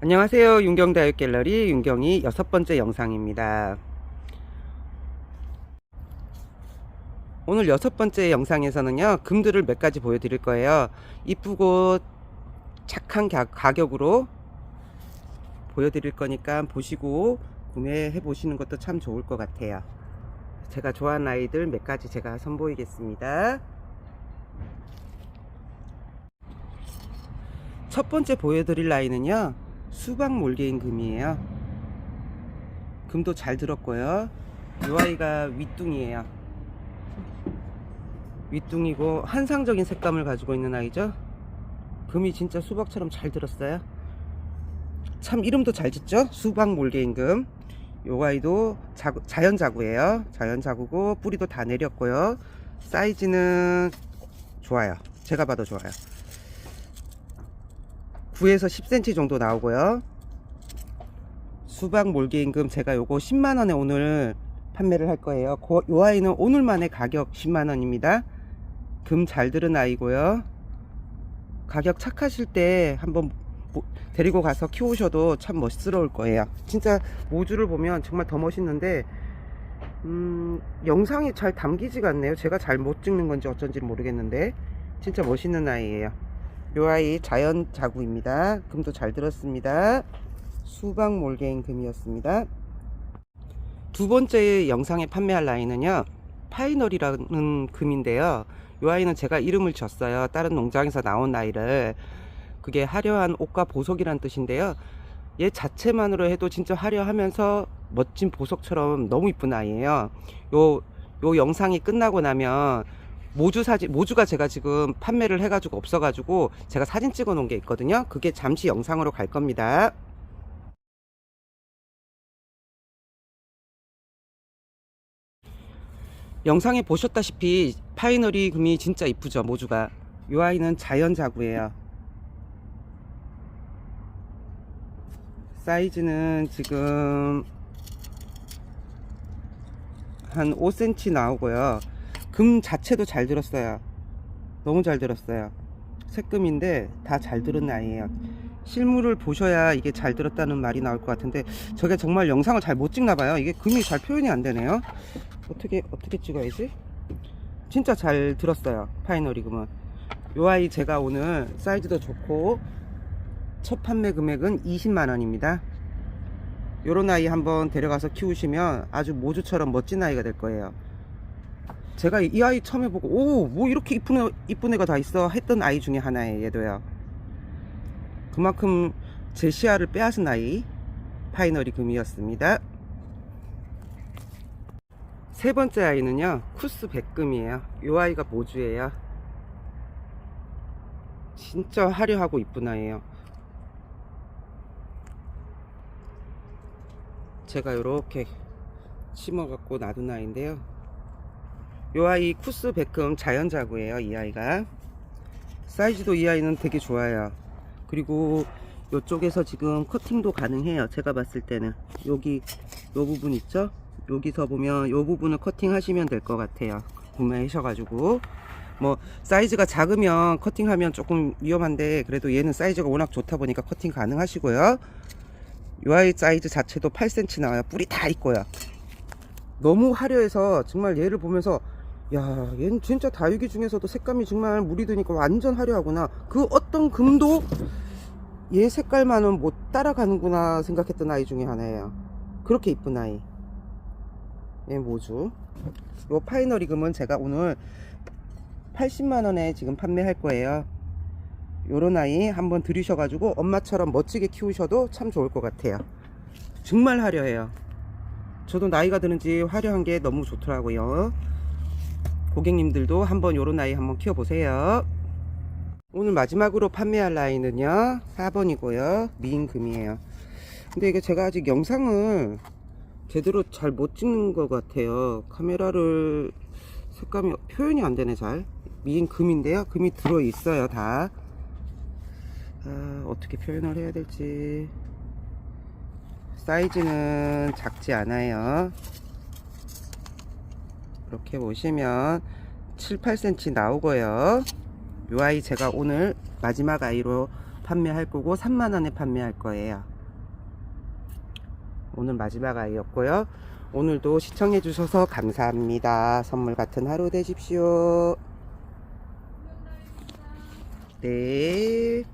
안녕하세요. 윤경 다육 갤러리 윤경이 여섯 번째 영상입니다. 오늘 여섯 번째 영상에서는요, 금들을 몇 가지 보여드릴 거예요. 이쁘고 착한 가, 가격으로 보여드릴 거니까 보시고 구매해 보시는 것도 참 좋을 것 같아요. 제가 좋아하는 아이들 몇 가지 제가 선보이겠습니다. 첫 번째 보여드릴 아이는요, 수박 몰개인 금이에요. 금도 잘 들었고요. 이 아이가 윗둥이에요. 윗둥이고 한상적인 색감을 가지고 있는 아이죠. 금이 진짜 수박처럼 잘 들었어요. 참 이름도 잘 짓죠? 수박 몰개인 금. 요 아이도 자구, 자연 자구예요. 자연 자구고 뿌리도 다 내렸고요. 사이즈는 좋아요. 제가 봐도 좋아요. 9에서 10cm 정도 나오고요. 수박 몰개임금 제가 요거 10만원에 오늘 판매를 할 거예요. 고, 요 아이는 오늘만에 가격 10만원입니다. 금 잘 들은 아이고요. 가격 착하실 때 한번 모- 데리고 가서 키우셔도 참 멋스러울 거예요. 진짜 모주를 보면 정말 더 멋있는데 음, 영상이 잘 담기지가 않네요. 제가 잘 못 찍는 건지 어쩐지 모르겠는데 진짜 멋있는 아이예요. 요 아이 자연 자구입니다. 금도 잘 들었습니다. 수박 몰개인 금이었습니다. 두 번째 영상에 판매할 라인은요. 파이널이라는 금인데요. 요 아이는 제가 이름을 줬어요. 다른 농장에서 나온 아이를. 그게 화려한 옷과 보석이란 뜻인데요. 얘 자체만으로 해도 진짜 화려하면서 멋진 보석처럼 너무 이쁜 아이예요. 요, 요 영상이 끝나고 나면 모주 사진, 모주가 제가 지금 판매를 해가지고 없어가지고 제가 사진 찍어 놓은 게 있거든요. 그게 잠시 영상으로 갈 겁니다. 영상에 보셨다시피 파이너리 금이 진짜 이쁘죠, 모주가. 이 아이는 자연 자구예요. 사이즈는 지금 한 5cm 나오고요. 금 자체도 잘 들었어요. 너무 잘 들었어요. 색금인데 다 잘 들은 아이예요. 실물을 보셔야 이게 잘 들었다는 말이 나올 것 같은데 저게 정말 영상을 잘 못 찍나 봐요. 이게 금이 잘 표현이 안 되네요. 어떻게 어떻게 찍어야지? 진짜 잘 들었어요. 파이널이 금은. 요 아이 제가 오늘 사이즈도 좋고 첫 판매 금액은 20만 원입니다. 요런 아이 한번 데려가서 키우시면 아주 모주처럼 멋진 아이가 될 거예요. 제가 이 아이 처음에 보고 오 뭐 이렇게 이쁜 애, 이쁜 애가 다 있어? 했던 아이 중에 하나예요 얘도요. 그만큼 제 시야를 빼앗은 아이 파이널이 금이었습니다. 세 번째 아이는요 쿠스 백금이에요. 이 아이가 모주예요. 진짜 화려하고 이쁜 아이예요. 제가 이렇게 심어 갖고 놔둔 아이인데요 요 아이 쿠스 베컴 자연 자구예요 이 아이가. 사이즈도 이 아이는 되게 좋아요. 그리고 요쪽에서 지금 커팅도 가능해요 제가 봤을 때는. 여기 요 부분 있죠? 여기서 보면 요 부분을 커팅 하시면 될 것 같아요. 구매하셔가지고. 뭐 사이즈가 작으면 커팅하면 조금 위험한데 그래도 얘는 사이즈가 워낙 좋다 보니까 커팅 가능하시고요. 요 아이 사이즈 자체도 8cm 나와요. 뿌리 다 있고요. 너무 화려해서 정말 얘를 보면서 야 얘는 진짜 다육이 중에서도 색감이 정말 물이 드니까 완전 화려하구나. 그 어떤 금도 얘 색깔만은 못 따라가는구나 생각했던 아이 중에 하나예요. 그렇게 이쁜 아이. 얘 모주. 요 파이널이 금은 제가 오늘 80만원에 지금 판매할 거예요. 요런 아이 한번 들이셔가지고 엄마처럼 멋지게 키우셔도 참 좋을 것 같아요. 정말 화려해요. 저도 나이가 드는지 화려한 게 너무 좋더라고요. 고객님들도 한번 요런 아이 한번 키워보세요. 오늘 마지막으로 판매할 라인은요 4번이고요. 미인금이에요. 근데 이게 제가 아직 영상을 제대로 잘 못 찍는 것 같아요. 카메라를 색감이 표현이 안 되네 잘. 미인금인데요. 금이 들어 있어요 다. 아, 어떻게 표현을 해야 될지. 사이즈는 작지 않아요 이렇게 보시면 7, 8cm 나오고요. 이 아이 제가 오늘 마지막 아이로 판매할 거고 3만원에 판매할 거예요. 오늘 마지막 아이였고요. 오늘도 시청해 주셔서 감사합니다. 선물 같은 하루 되십시오. 네